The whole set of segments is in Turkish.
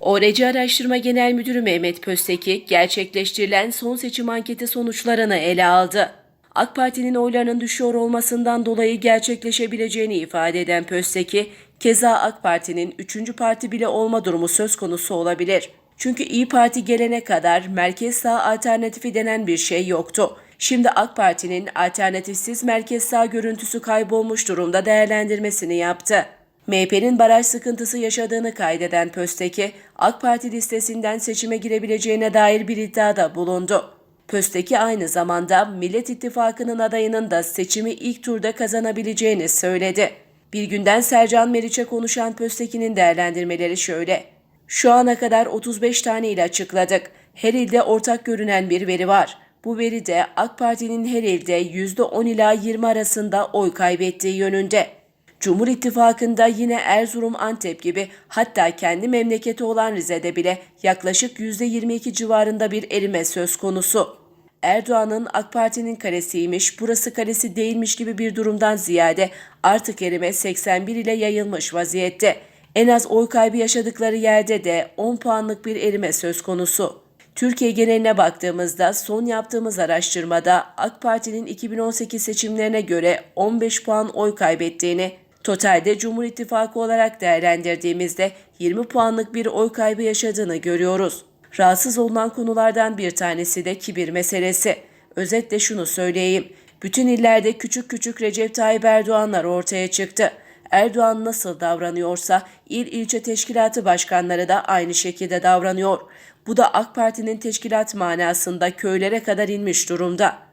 ORC Araştırma Genel Müdürü Mehmet Pösteki, gerçekleştirilen son seçim anketi sonuçlarını ele aldı. AK Parti'nin oylarının düşüyor olmasından dolayı gerçekleşebileceğini ifade eden Pösteki, keza AK Parti'nin üçüncü parti bile olma durumu söz konusu olabilir. Çünkü İyi Parti gelene kadar merkez sağ alternatifi denen bir şey yoktu. Şimdi AK Parti'nin alternatifsiz merkez sağ görüntüsü kaybolmuş durumda değerlendirmesini yaptı. MHP'nin baraj sıkıntısı yaşadığını kaydeden Pösteki, AK Parti listesinden seçime girebileceğine dair bir iddiada bulundu. Pösteki aynı zamanda Millet İttifakı'nın adayının da seçimi ilk turda kazanabileceğini söyledi. Bir günden Sercan Meriç'e konuşan Pösteki'nin değerlendirmeleri şöyle. Şu ana kadar 35 tane ile açıkladık. Her ilde ortak görünen bir veri var. Bu veri de AK Parti'nin her ilde %10 ila 20 arasında oy kaybettiği yönünde. Cumhur İttifakı'nda yine Erzurum, Antep gibi hatta kendi memleketi olan Rize'de bile yaklaşık %22 civarında bir erime söz konusu. Erdoğan'ın AK Parti'nin kalesiymiş, burası kalesi değilmiş gibi bir durumdan ziyade artık erime 81 ile yayılmış vaziyette. En az oy kaybı yaşadıkları yerde de 10 puanlık bir erime söz konusu. Türkiye geneline baktığımızda son yaptığımız araştırmada AK Parti'nin 2018 seçimlerine göre 15 puan oy kaybettiğini, totalde Cumhur İttifakı olarak değerlendirdiğimizde 20 puanlık bir oy kaybı yaşadığını görüyoruz. Rahatsız olunan konulardan bir tanesi de kibir meselesi. Özetle şunu söyleyeyim. Bütün illerde küçük küçük Recep Tayyip Erdoğanlar ortaya çıktı. Erdoğan nasıl davranıyorsa il ilçe teşkilatı başkanları da aynı şekilde davranıyor. Bu da AK Parti'nin teşkilat manasında köylere kadar inmiş durumda.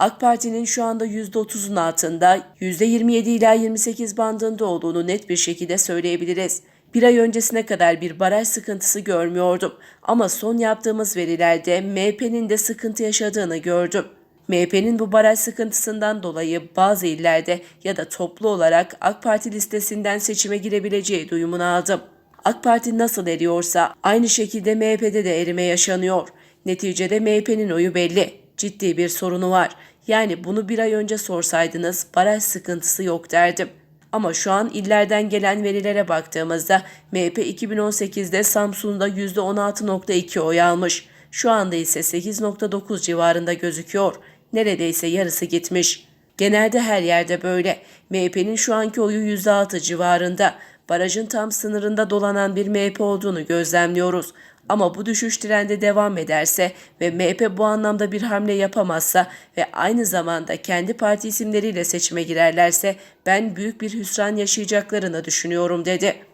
AK Parti'nin şu anda %30'un altında %27 ila 28 bandında olduğunu net bir şekilde söyleyebiliriz. Bir ay öncesine kadar bir baraj sıkıntısı görmüyordum ama son yaptığımız verilerde MHP'nin de sıkıntı yaşadığını gördüm. MHP'nin bu baraj sıkıntısından dolayı bazı illerde ya da toplu olarak AK Parti listesinden seçime girebileceği duyumunu aldım. AK Parti nasıl eriyorsa aynı şekilde MHP'de de erime yaşanıyor. Neticede MHP'nin oyu belli. Ciddi bir sorunu var. Yani bunu bir ay önce sorsaydınız baraj sıkıntısı yok derdim. Ama şu an illerden gelen verilere baktığımızda MHP 2018'de Samsun'da %16.2 oy almış. Şu anda ise 8.9 civarında gözüküyor. Neredeyse yarısı gitmiş. Genelde her yerde böyle. MHP'nin şu anki oyu %6 civarında. Barajın tam sınırında dolanan bir MHP olduğunu gözlemliyoruz. Ama bu düşüş trendi devam ederse ve MHP bu anlamda bir hamle yapamazsa ve aynı zamanda kendi parti isimleriyle seçime girerlerse ben büyük bir hüsran yaşayacaklarını düşünüyorum dedi.